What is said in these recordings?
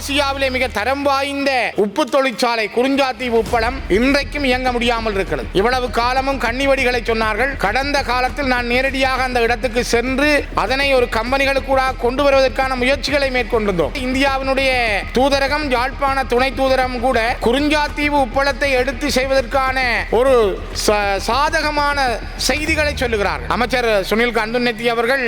ஆசியாவிலே மிக தரம் வாய்ந்த உப்பு தொழிற்சாலை குறிஞ்சாத்தீவு உப்பளம் இன்றைக்கும் இயங்க முடியாமல் இருக்கிறது. இவ்வளவு காலமும் கன்னிவடிகளை சொன்னார்கள். கடந்த காலத்தில் நான் நேரடியாக அந்த இடத்துக்கு சென்று அதனை ஒரு கம்பெனிகளுக்கூட கொண்டு வருவதற்கான முயற்சிகளை மேற்கொண்டிருந்தோம். இந்தியாவினுடைய தூதரகம் யாழ்ப்பாண துணை தூதரகம் கூட குறிஞ்சாத்தீவு உப்பளத்தை எடுத்து செய்வதற்கான ஒரு சாதகமான செய்திகளை சொல்லுகிறார்கள். அமைச்சர் சுனில் கந்துநெத்தி அவர்கள்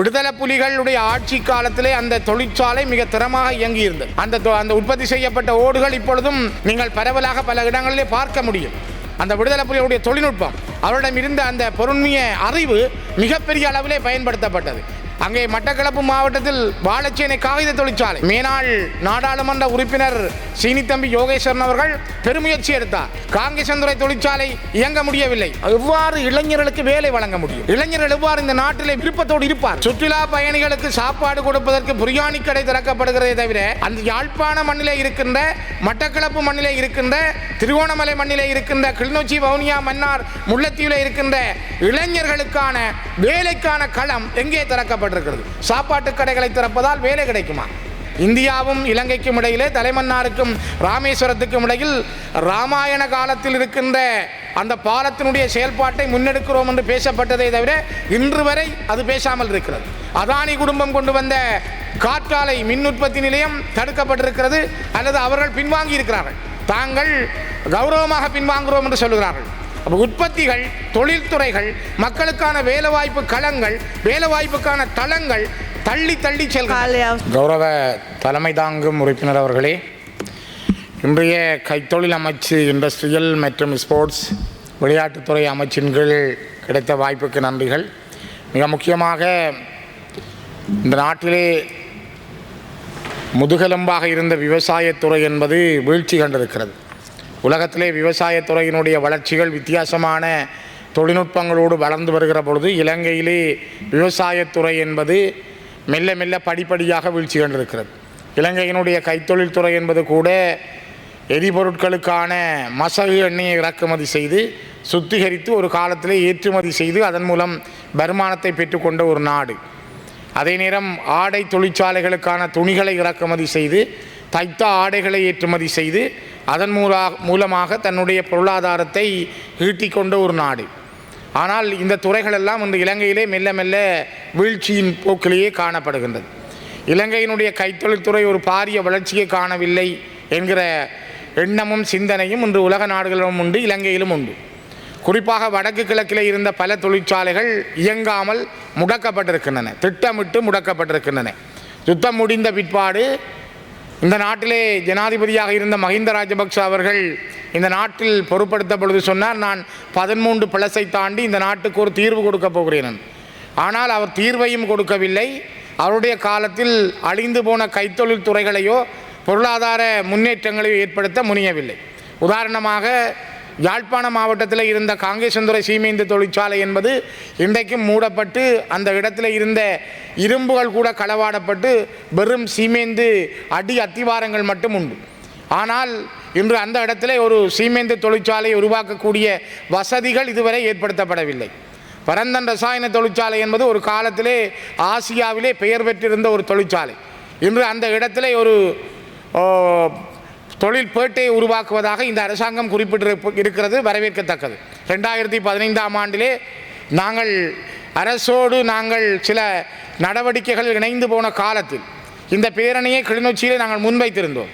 விடுதலை புலிகளுடைய ஆட்சி காலத்திலே அந்த தொழிற்சாலை மிக திறமாக இயங்கியிருந்தது. அந்த அந்த உற்பத்தி செய்யப்பட்ட ஓடுகள் இப்பொழுதும் நீங்கள் பரவலாக பல இடங்களிலே பார்க்க முடியும். அந்த விடுதலை புலிகளுடைய தொழில்நுட்பம் அவரிடம் இருந்த அந்த பொருண்மைய அறிவு மிகப்பெரிய அளவிலே பயன்படுத்தப்பட்டது. அங்கே மட்டக்களப்பு மாவட்டத்தில் வாழச்சேனை காகித தொழிற்சாலை. மேனாள் நாடாளுமன்ற உறுப்பினர் சீனித்தம்பி யோகேஸ்வரன் அவர்கள் பெருமுயற்சி எடுத்தார். காங்கேசந்துறை தொழிற்சாலை இயங்க முடியவில்லை. எவ்வாறு இளைஞர்களுக்கு வேலை வழங்க முடியும்? இளைஞர்கள் எவ்வாறு இந்த நாட்டிலே விருப்பத்தோடு இருப்பார்? சுற்றுலா பயணிகளுக்கு சாப்பாடு கொடுப்பதற்கு பிரியாணி கடை திறக்கப்படுகிறதே தவிர அந்த யாழ்ப்பாண மண்ணிலே இருக்கின்ற மட்டக்களப்பு மண்ணிலே இருக்கின்ற திருவோணமலை மண்ணிலே இருக்கின்ற கிளிநொச்சி வவுனியா மன்னார் முல்லைத்தீவிலே இருக்கின்ற இளைஞர்களுக்கான வேலைக்கான களம் எங்கே திறக்கப்பட்டிருக்கிறது சாப்பாட்டு கடைகளை திறப்பதால் வேலை கிடைக்குமா? இந்தியாவும் இலங்கைக்கும் இடையிலே தலைமன்னாருக்கும் ராமேஸ்வரத்துக்கும் இடையில் ராமாயண காலத்தில் இருக்கின்ற அந்த பாலத்தினுடைய செயல்பாட்டை முன்னெடுக்கிறோம் என்று பேசப்பட்டதை தவிர இன்று வரை அது பேசாமல் இருக்கிறது. அதானி குடும்பம் கொண்டு வந்த காற்றாலை மின் உற்பத்தி நிலையம் தடுக்கப்பட்டிருக்கிறது அல்லது அவர்கள் பின்வாங்கி இருக்கிறார்கள் தாங்கள் கௌரவமாக பின்வாங்குகிறோம் என்று சொல்கிறார்கள் அப்போ உற்பத்திகள் தொழில்துறைகள் மக்களுக்கான வேலைவாய்ப்பு களங்கள் வேலைவாய்ப்புக்கான தளங்கள் தள்ளி தள்ளி செல்கிறார் கௌரவ தலைமை தாங்கும் உறுப்பினர் அவர்களே இன்றைய கைத்தொழில் அமைச்சு இண்டஸ்ட்ரியல் மற்றும் ஸ்போர்ட்ஸ் விளையாட்டுத்துறை அமைச்சின் கீழ் கிடைத்த வாய்ப்புக்கு நன்றிகள். மிக முக்கியமாக இந்த நாட்டிலே முதுகெலும்பாக இருந்த விவசாயத்துறை என்பது வீழ்ச்சி கண்டிருக்கிறது. உலகத்திலே விவசாயத்துறையினுடைய வளர்ச்சிகள் வித்தியாசமான தொழில்நுட்பங்களோடு வளர்ந்து வருகிற பொழுது இலங்கையிலே விவசாயத்துறை என்பது மெல்ல மெல்ல படிப்படியாக வீழ்ச்சி கண்டிருக்கிறது இலங்கையினுடைய கைத்தொழில் துறை என்பது கூட எரிபொருட்களுக்கான மசகு எண்ணெயை இறக்குமதி செய்து சுத்திகரித்து ஒரு காலத்திலே ஏற்றுமதி செய்து அதன் மூலம் வருமானத்தை பெற்றுக்கொண்ட ஒரு நாடு. அதே நேரம் ஆடை தொழிற்சாலைகளுக்கான துணிகளை இறக்குமதி செய்து தைத்த ஆடைகளை ஏற்றுமதி செய்து அதன் மூலா மூலமாக தன்னுடைய பொருளாதாரத்தை ஈட்டிக்கொண்ட ஒரு நாடு. ஆனால் இந்த துறைகளெல்லாம் இன்று இலங்கையிலே மெல்ல மெல்ல வீழ்ச்சியின் போக்கிலேயே காணப்படுகின்றது. இலங்கையினுடைய கைத்தொழில்துறை ஒரு பாரிய வளர்ச்சியை காணவில்லை என்கிற எண்ணமும் சிந்தனையும் இன்று உலக நாடுகளிலும் உண்டு இலங்கையிலும் உண்டு. குறிப்பாக வடக்கு கிழக்கில் இருந்த பல தொழிற்சாலைகள் இயங்காமல் முடக்கப்பட்டிருக்கின்றன திட்டமிட்டு முடக்கப்பட்டிருக்கின்றன. யுத்தம் முடிந்த பிற்பாடு இந்த நாட்டிலே ஜனாதிபதியாக இருந்த மஹிந்த ராஜபக்ஷ அவர்கள் இந்த நாட்டில் பொறுப்படுத்த பொழுது சொன்னார் நான் பதிமூன்று பிளஸை தாண்டி இந்த நாட்டுக்கு ஒரு தீர்வு கொடுக்க போகிறேன். ஆனால் அவர் தீர்வையும் கொடுக்கவில்லை. அவருடைய காலத்தில் அழிந்து போன கைத்தொழில் துறைகளையோ பொருளாதார முன்னேற்றங்களையோ ஏற்படுத்த முனையவில்லை. உதாரணமாக யாழ்ப்பாண மாவட்டத்தில் இருந்த காங்கேசந்துறை சீமேந்து தொழிற்சாலை என்பது இன்றைக்கும் மூடப்பட்டு அந்த இடத்துல இருந்த இரும்புகள் கூட களவாடப்பட்டு வெறும் சீமேந்து அடி அத்திவாரங்கள் மட்டும் உண்டு. ஆனால் இன்று அந்த இடத்துல ஒரு சீமேந்து தொழிற்சாலையை உருவாக்கக்கூடிய வசதிகள் இதுவரை ஏற்படுத்தப்படவில்லை. பரந்தன் ரசாயன தொழிற்சாலை என்பது ஒரு காலத்திலே ஆசியாவிலே பெயர் பெற்றிருந்த ஒரு தொழிற்சாலை. இன்று அந்த இடத்துல ஒரு ஓ, தொழில் பேட்டையை உருவாக்குவதாக இந்த அரசாங்கம் குறிப்பிட்டு இருக்கிறது வரவேற்கத்தக்கது. ரெண்டாயிரத்தி பதினைந்தாம் ஆண்டிலே நாங்கள் அரசோடு நாங்கள் சில நடவடிக்கைகள் இணைந்து போன காலத்தில் இந்த பேரணியை கிளிநொச்சியிலே நாங்கள் முன்வைத்திருந்தோம்.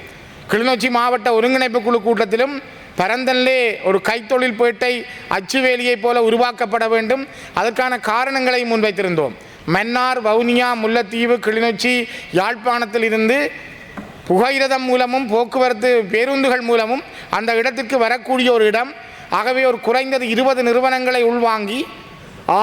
கிளிநொச்சி மாவட்ட ஒருங்கிணைப்பு குழு கூட்டத்திலும் பரந்தனிலே ஒரு கைத்தொழில் பேட்டை அச்சுவேலியைப் போல உருவாக்கப்பட வேண்டும். அதற்கான காரணங்களை முன்வைத்திருந்தோம். மன்னார் வவுனியா முல்லைத்தீவு கிளிநொச்சி யாழ்ப்பாணத்தில் இருந்து புகையிரதம் மூலமும் போக்குவரத்து பேருந்துகள் மூலமும் அந்த இடத்திற்கு வரக்கூடிய ஒரு இடம். ஆகவே ஒரு குறைந்தது இருபது நிறுவனங்களை உள்வாங்கி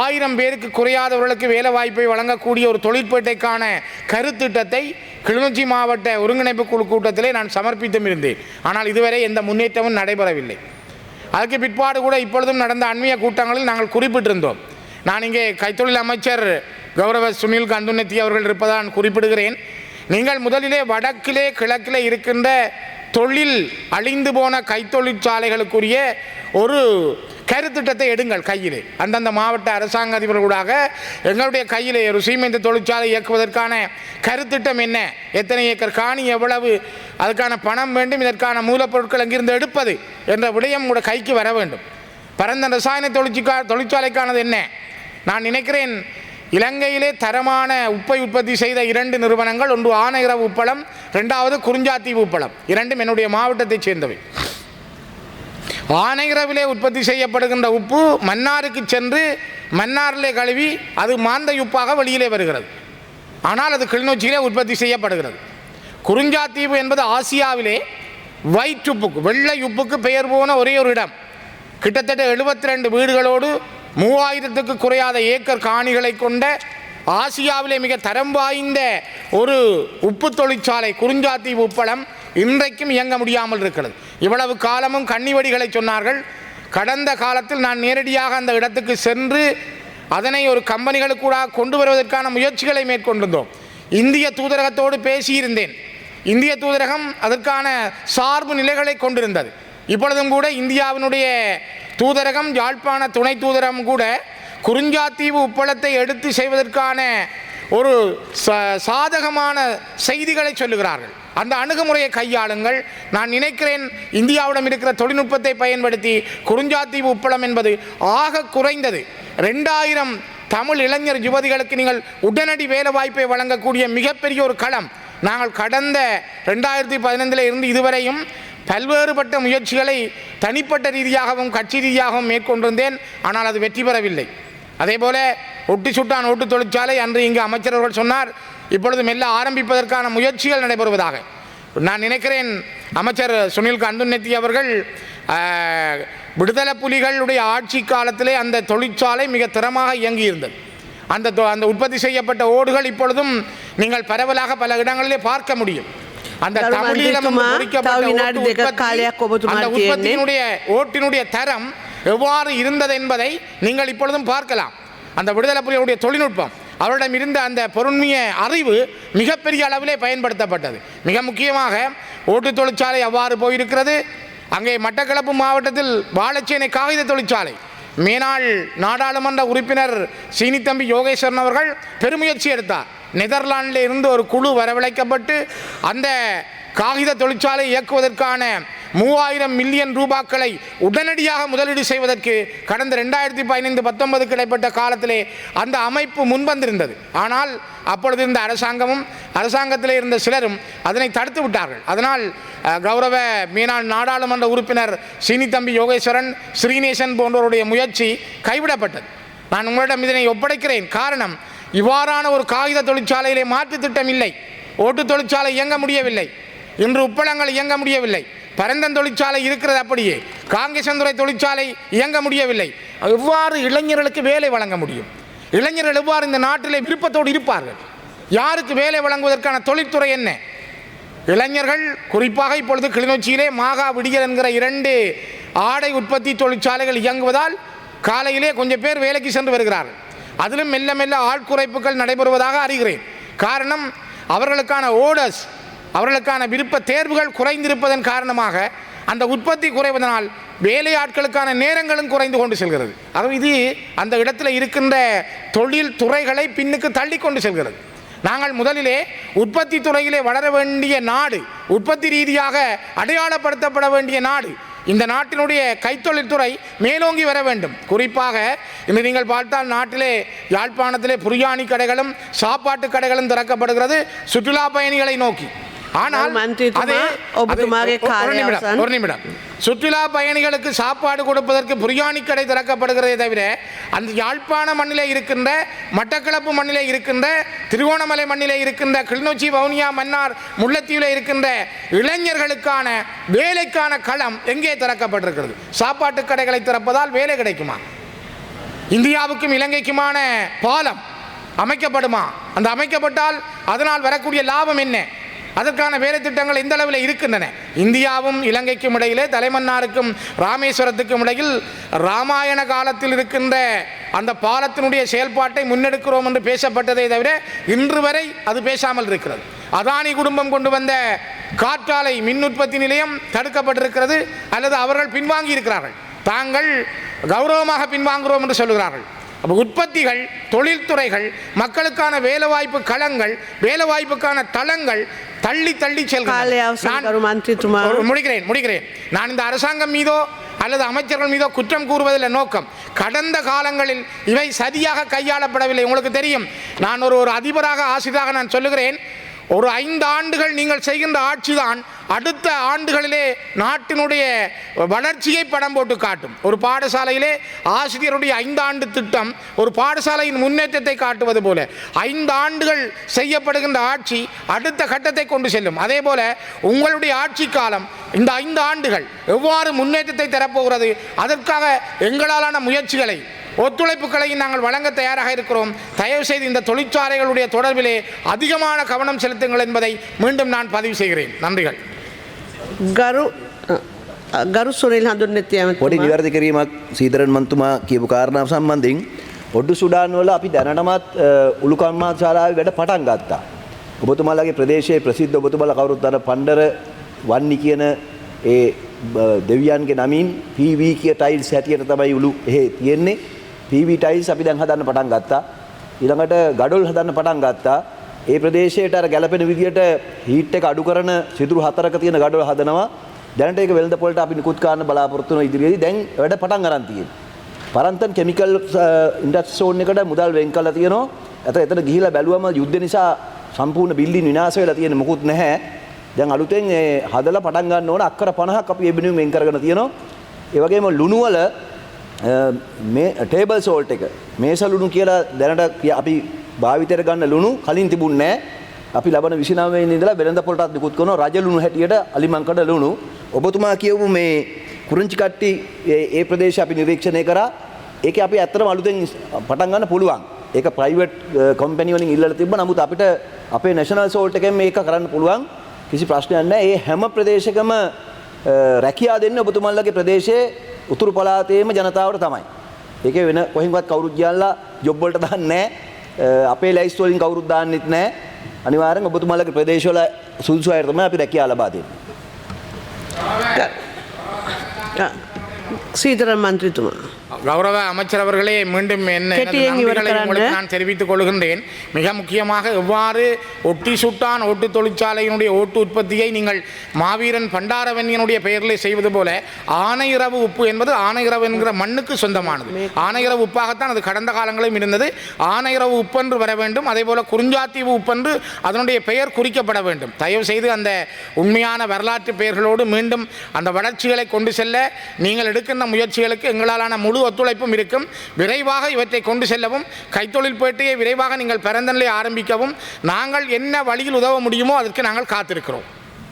ஆயிரம் பேருக்கு குறையாதவர்களுக்கு வேலை வாய்ப்பை வழங்கக்கூடிய ஒரு தொழிற்பேட்டைக்கான கருத்திட்டத்தை கிளிநொச்சி மாவட்ட ஒருங்கிணைப்பு குழு கூட்டத்திலே நான் சமர்ப்பித்தும் இருந்தேன். ஆனால் இதுவரை எந்த முன்னேற்றமும் நடைபெறவில்லை. அதுக்கு பிற்பாடு கூட இப்பொழுதும் நடந்த அண்மைய கூட்டங்களில் நாங்கள் குறிப்பிட்டிருந்தோம். நான் இங்கே கைத்தொழில் அமைச்சர் கௌரவ சுனில் கந்துநெத்தி அவர்கள் இருப்பதாக நான் குறிப்பிடுகிறேன். நீங்கள் முதலிலே வடக்கிலே கிழக்கிலே இருக்கின்ற தொழில் அழிந்து போன கைத்தொழிற்சாலைகளுக்குரிய ஒரு கருத்திட்டத்தை எடுங்கள் கையிலே. அந்தந்த மாவட்ட அரசாங்க அதிபர்களூடாக எங்களுடைய கையிலே ஒரு சீமெந்த தொழிற்சாலை இயக்குவதற்கான கருத்திட்டம் என்ன? எத்தனை ஏக்கர் காணி எவ்வளவு? அதுக்கான பணம் வேண்டும் இதற்கான மூலப்பொருட்கள் அங்கிருந்து எடுப்பது என்ற விடயம் கூட கைக்கு வர வேண்டும். பரந்த ரசாயன தொழிற்சிக்கா தொழிற்சாலைக்கானது என்ன? நான் நினைக்கிறேன் இலங்கையிலே தரமான உப்பை உற்பத்தி செய்த இரண்டு நிறுவனங்கள் ஒன்று ஆனையிறவு உப்பளம் ரெண்டாவது குறிஞ்சாத்தீவு உப்பளம். இரண்டும் என்னுடைய மாவட்டத்தைச் சேர்ந்தவை. ஆனையிறவிலே உற்பத்தி செய்யப்படுகின்ற உப்பு மன்னாருக்கு சென்று மன்னாரிலே கழுவி அது மாந்தை உப்பாக வெளியிலே வருகிறது. ஆனால் அது கிளிநொச்சியிலே உற்பத்தி செய்யப்படுகிறது. குறிஞ்சாத்தீவு என்பது ஆசியாவிலே வயிற்றுப்புக்கு உப்புக்கு வெள்ளை உப்புக்கு பெயர் போன ஒரே ஒரு இடம். கிட்டத்தட்ட எழுபத்தி ரெண்டு வீடுகளோடு மூவாயிரத்துக்கு குறையாத ஏக்கர் காணிகளை கொண்ட ஆசியாவிலே மிக தரம் வாய்ந்த ஒரு உப்பு தொழிற்சாலை குறிஞ்சாத்தீவு உப்பளம் இன்றைக்கும் இயங்க முடியாமல் இருக்கிறது. இவ்வளவு காலமும் கன்னிவடிகளை சொன்னார்கள். கடந்த காலத்தில் நான் நேரடியாக அந்த இடத்துக்கு சென்று அதனை ஒரு கம்பெனிகளுக்கூடாக கொண்டு வருவதற்கான முயற்சிகளை மேற்கொண்டிருந்தோம். இந்திய தூதரகத்தோடு பேசியிருந்தேன். இந்திய தூதரகம் அதற்கான சார்பு நிலைகளை கொண்டிருந்தது. இப்பொழுதும் கூட இந்தியாவினுடைய தூதரகம் யாழ்ப்பாண துணை தூதரகம் கூட குறிஞ்சாத்தீவு உப்பளத்தை எடுத்து செய்வதற்கான ஒரு சாதகமான செய்திகளை சொல்லுகிறார்கள். அந்த அணுகுமுறையை கையாளுங்கள். நான் நினைக்கிறேன் இந்தியாவிடம் இருக்கிற தொழில்நுட்பத்தை பயன்படுத்தி குறிஞ்சாத்தீவு உப்பளம் என்பது ஆக குறைந்தது. ரெண்டாயிரம் தமிழ் இளைஞர் யுவதிகளுக்கு நீங்கள் உடனடி வேலை வாய்ப்பை வழங்கக்கூடிய மிகப்பெரிய ஒரு களம். நாங்கள் கடந்த ரெண்டாயிரத்தி பதினைந்தில் இருந்து இதுவரையும் பல்வேறுபட்ட முயற்சிகளை தனிப்பட்ட ரீதியாகவும் கட்சி ரீதியாகவும் மேற்கொண்டிருந்தேன். ஆனால் அது வெற்றி பெறவில்லை. அதே போல ஒட்டி சுட்டான் ஓட்டு தொழிற்சாலை அன்று இங்கு அமைச்சர்கள் சொன்னார் இப்பொழுது மெல்ல ஆரம்பிப்பதற்கான முயற்சிகள் நடைபெறுவதாக. நான் நினைக்கிறேன் அமைச்சர் சுனில் கந்துநெத்தி அவர்கள் விடுதலை புலிகளுடைய ஆட்சி காலத்திலே அந்த தொழிற்சாலை மிக திறமாக இயங்கியிருந்தது. அந்த தொ- அந்த உற்பத்தி செய்யப்பட்ட ஓடுகள் இப்பொழுதும் நீங்கள் பரவலாக பல இடங்களிலே பார்க்க முடியும். அந்த உற்பத்தியினுடைய ஓட்டினுடைய தரம் எவ்வாறு இருந்தது என்பதை நீங்கள் இப்பொழுதும் பார்க்கலாம். அந்த விடுதலை புலிகளுடைய தொழில்நுட்பம் அவரிடம் இருந்த அந்த பொருண்மைய அறிவு மிகப்பெரிய அளவிலே பயன்படுத்தப்பட்டது. மிக முக்கியமாக ஓட்டு தொழிற்சாலை அவ்வாறு போயிருக்கிறது. அங்கே மட்டக்களப்பு மாவட்டத்தில் வாழைச்சேனை காகித தொழிற்சாலை மேனாள் நாடாளுமன்ற உறுப்பினர் சீனித்தம்பி யோகேஸ்வரன் அவர்கள் பெருமுயற்சி எடுத்தார். நெதர்லாண்டில் இருந்து ஒரு குழு வரவழைக்கப்பட்டு அந்த காகித தொழிற்சாலை இயக்குவதற்கான மூவாயிரம் மில்லியன் ரூபாக்களை உடனடியாக முதலீடு செய்வதற்கு கடந்த ரெண்டாயிரத்தி பதினைந்து பத்தொன்பது கிடைப்பட்ட காலத்திலே அந்த அமைப்பு முன்வந்திருந்தது. ஆனால் அப்பொழுது இருந்த அரசாங்கமும் அரசாங்கத்தில் இருந்த சிலரும் அதனை தடுத்து விட்டார்கள். அதனால் கௌரவ மீனாள் நாடாளுமன்ற உறுப்பினர் சீனித்தம்பி யோகேஸ்வரன் ஸ்ரீநேசன் போன்றோருடைய முயற்சி கைவிடப்பட்டது. நான் உங்களிடம் இதனை ஒப்படைக்கிறேன். காரணம் இவ்வாறான ஒரு காகித தொழிற்சாலையிலே மாற்று திட்டம் இல்லை. ஓட்டு தொழிற்சாலை இயங்க முடியவில்லை. இன்று உப்பளங்கள் இயங்க முடியவில்லை. பரந்தன் தொழிற்சாலை இருக்கிறது அப்படியே. காங்கேசந்துறை தொழிற்சாலை இயங்க முடியவில்லை. எவ்வாறு இளைஞர்களுக்கு வேலை வழங்க முடியும்? இளைஞர்கள் எவ்வாறு இந்த நாட்டிலே விருப்பத்தோடு இருப்பார்கள்? யாருக்கு வேலை வழங்குவதற்கான தொழில்துறை என்ன? இளைஞர்கள் குறிப்பாக இப்பொழுது கிளிநொச்சியிலே மாகா விடியல் என்கிற இரண்டு ஆடை உற்பத்தி தொழிற்சாலைகள் இயங்குவதால் காலையிலே கொஞ்சம் பேர் வேலைக்கு சென்று வருகிறார்கள். அதிலும் மெல்ல மெல்ல ஆட்குறைப்புகள் நடைபெறுவதாக அறிகிறேன். காரணம் அவர்களுக்கான ஓடர்ஸ் அவர்களுக்கான விருப்ப தேர்வுகள் குறைந்திருப்பதன் காரணமாக அந்த உற்பத்தி குறைவதனால் வேலையாட்களுக்கான நேரங்களும் குறைந்து கொண்டு செல்கிறது. ஆகவே இது அந்த இடத்துல இருக்கின்ற தொழில் துறைகளை பின்னுக்கு தள்ளி கொண்டு செல்கிறது. நாங்கள் முதலிலே உற்பத்தி துறையிலே வளர வேண்டிய நாடு உற்பத்தி ரீதியாக அடையாளப்படுத்தப்பட வேண்டிய நாடு இந்த நாட்டினுடைய கைத்தொழில்துறை மேலோங்கி வர வேண்டும். குறிப்பாக இன்று நீங்கள் பார்த்தால் நாட்டிலே யாழ்ப்பாணத்திலே புரியாணி கடைகளும் சாப்பாட்டு கடைகளும் திறக்கப்படுகிறது. சுற்றுலா பயணிகளை நோக்கி. ஆனால் ஒரு நிமிடம், சுற்றுலா பயணிகளுக்கு சாப்பாடு கொடுப்பதற்கு புரியாணி கடை திறக்கப்படுகிறதே தவிர அந்த யாழ்ப்பாண மண்ணிலே இருக்கின்ற மட்டக்களப்பு மண்ணிலே இருக்கின்ற திருவோணமலை மண்ணிலே இருக்கின்ற கிளிநொச்சி வவுனியா மன்னார் முல்லைத்தீவிலே இருக்கின்ற இளைஞர்களுக்கான வேலைக்கான களம் எங்கே திறக்கப்பட்டிருக்கிறது? சாப்பாட்டு கடைகளை திறப்பதால் வேலை கிடைக்குமா? இந்தியாவுக்கும் இலங்கைக்குமான பாலம் அமைக்கப்படுமா? அந்த அமைக்கப்பட்டால் அதனால் வரக்கூடிய லாபம் என்ன? அதற்கான வேலை திட்டங்கள் எந்த அளவில் இருக்கின்றன. இந்தியாவும் இலங்கைக்கும் இடையிலே தலைமன்னாருக்கும் ராமேஸ்வரத்துக்கும் இடையில் ராமாயண காலத்தில் இருக்கின்ற அந்த பாலத்தினுடைய செயல்பாட்டை முன்னெடுக்கிறோம் என்று பேசப்பட்டதை தவிர இன்று வரை அது பேசாமல் இருக்கிறது. அதானி குடும்பம் கொண்டு வந்த காற்றாலை மின் உற்பத்தி நிலையம் தடுக்கப்பட்டிருக்கிறது அல்லது அவர்கள் பின்வாங்கி இருக்கிறார்கள் தாங்கள் கௌரவமாக பின்வாங்குகிறோம் என்று சொல்கிறார்கள் அப்போ உற்பத்திகள் தொழில்துறைகள் மக்களுக்கான வேலைவாய்ப்பு களங்கள் வேலைவாய்ப்புக்கான தளங்கள் தள்ளி தள்ளி. ஒரு- முடிக்கிறேன் முடிக்கிறேன். நான் இந்த அரசாங்கம் மீதோ அல்லது அமைச்சர்கள் மீதோ குற்றம் கூறுவதில் நோக்கம். கடந்த காலங்களில் இவை சரியாக கையாளப்படவில்லை. உங்களுக்கு தெரியும் நான் ஒரு ஒரு அதிபராக ஆசிரியராக நான் சொல்லுகிறேன் ஒரு ஐந்து ஆண்டுகள் நீங்கள் செய்கின்ற ஆட்சிதான் அடுத்த ஆண்டுகளிலே நாட்டினுடைய வளர்ச்சியை படம் போட்டு காட்டும். ஒரு பாடசாலையிலே ஆசிரியருடைய ஐந்தாண்டு திட்டம் ஒரு பாடசாலையின் முன்னேற்றத்தை காட்டுவது போல. ஐந்து ஆண்டுகள் செய்யப்படுகின்ற ஆட்சி அடுத்த கட்டத்தை கொண்டு செல்லும். அதே போல உங்களுடைய ஆட்சி காலம் இந்த ஐந்து ஆண்டுகள் எவ்வாறு முன்னேற்றத்தை தரப்போகிறது அதற்காக எங்களாலான முயற்சிகளை ஒத்துழைப்புகளை நாங்கள் வழங்க தயாராக இருக்கிறோம் தயவு செய்து இந்த தொழிற்சாலைகளுடைய தொடர்பிலே அதிகமான கவனம் செலுத்துங்கள் என்பதை மீண்டும் நான் பதிவு செய்கிறேன் நன்றிகள் ගරු අ, ගරු සුනිල් හඳුන්නෙති පොඩි ඇමතුමා. නිවැරදි කිරීමක් සීතරන් මන්තුමා කියපු කාරණාව සම්බන්ධයෙන් ඔඩ්ඩු සුඩාන්වල අපි දැනටමත් උළුකම්මා ශාලාව වැඩ පටන් ගත්තා. ඔබතුමාලගේ ප්‍රදේශයේ ප්‍රසිද්ධ ඔබතුමල කවුරුත් දන්න පණ්ඩර වන්නි කියන ඒ බ- දෙවියන්ගේ නමින් PV කිය ටයිල්ස් හැටියට තමයි උළු එහෙ තියෙන්නේ. PV ටයිල්ස් අපි දැන් හදන්න පටන් ගත්තා. ඊළඟට ගඩොල් හදන්න පටන් ගත්තා. ඒ ප්‍රදේශයට අර ගැලපෙන විදියට හීට් එක අඩු කරන සිදුරු හතරක තියෙන ගඩොල් හදනවා. දැනට ඒක වෙළඳ පොළට අපි නිකුත් කරන්න බලාපොරොත්තු වෙන ඉදිරියේදී දැන් වැඩ පටන් අරන් තියෙනවා. පරන්තන් කෙමිකල් ඉන්ඩස්ට්‍රි සෝන් එකට මුදල් වෙන් කරලා තියෙනවා. එතන එතන ගිහිලා බැලුවම යුද්ධ නිසා සම්පූර්ණ බිල්ඩින් විනාශ වෙලා තියෙන මොකුත් නැහැ. දැන් අලුතෙන් ඒ හදලා පටන් ගන්න ඕන අක්කර 50ක් අපි ඒ වෙනුවෙන් වෙන් කරගෙන තියෙනවා. ඒ වගේම ලුණු වල අ, මේ ටේබල් සෝල්ට් එක මේස ලුණු කියලා දැනට කිය- අපි භාවිතයට ගන්න ලුණු කලින් තිබුණේ නැහැ. අපි ලබන 29 වෙනිදා ඉඳලා වෙළඳ පොළටත් නිකුත් කරනවා රජ ලුණු හැටියට අලිමංකඩ ලුණු. ඔබතුමා කියවපු මේ කුරුංචි කට්ටි ඒ ඒ ප්‍රදේශය අපි නිරීක්ෂණය කරා. ඒකේ අපි ඇත්තටම අලුතෙන් පටන් ගන්න පුළුවන්. ඒක ප්‍රයිවට් කම්පැනි uh, වලින් ඉල්ලලා තිබ්බ නමුත් අපිට අපේ නැෂනල් සෝල්ට් එකෙන් මේක කරන්න පුළුවන්. කිසි ප්‍රශ්නයක් නැහැ. ඒ හැම ප්‍රදේශකම අ, uh, රැකියා දෙන්න ඔබතුමන්ලගේ ප්‍රදේශයේ උතුරු පළාතේම ජනතාවට තමයි. ඒකේ වෙන කොහෙන්වත් කවුරුත් ගියල්ලා ජොබ් වලට දාන්නේ නැහැ. අ, අපේ ලයිස්ට් වලින් කවුරුත් දාන්නෙත් නැහැ. අනිවාර්යෙන් ඔබතුමන්ලගේ ප්‍රදේශවල සුදුසු අයට තමයි අපි රැකියා ලබා දෙන්නේ. අ, සීතරන් මන්ත්‍රීතුමා. கௌரவ அமைச்சர் அவர்களே மீண்டும் என்ன. உங்களுக்கு நான் தெரிவித்துக் கொள்கின்றேன். மிக முக்கியமாக எவ்வாறு ஒட்டி சுட்டான் ஓட்டு தொழிற்சாலையினுடைய ஓட்டு உற்பத்தியை நீங்கள் மாவீரன் பண்டாரவன்யனுடைய பெயரிலே செய்வது போல ஆனையிறவு உப்பு என்பது ஆனையிறவு என்கிற மண்ணுக்கு சொந்தமானது. ஆனையிறவு உப்பாகத்தான் அது கடந்த காலங்களிலும் இருந்தது. ஆனையிறவு உப்பென்று வர வேண்டும். அதே போல குறிஞ்சாத்தீவு உப்பென்று அதனுடைய பெயர் குறிக்கப்பட வேண்டும். தயவு செய்து அந்த உண்மையான வரலாற்று பெயர்களோடு மீண்டும் அந்த வளர்ச்சிகளை கொண்டு செல்ல நீங்கள் எடுக்கின்ற முயற்சிகளுக்கு எங்களாலான முழு ஒத்துழைப்பும் இருக்கும். விரைவாக இவற்றை கொண்டு செல்லவும் கைத்தொழில் பேட்டையை விரைவாக நீங்கள் பிறந்தநிலை ஆரம்பிக்கவும் நாங்கள் என்ன வழியில் உதவ முடியுமோ அதற்கு நாங்கள் காத்திருக்கிறோம்.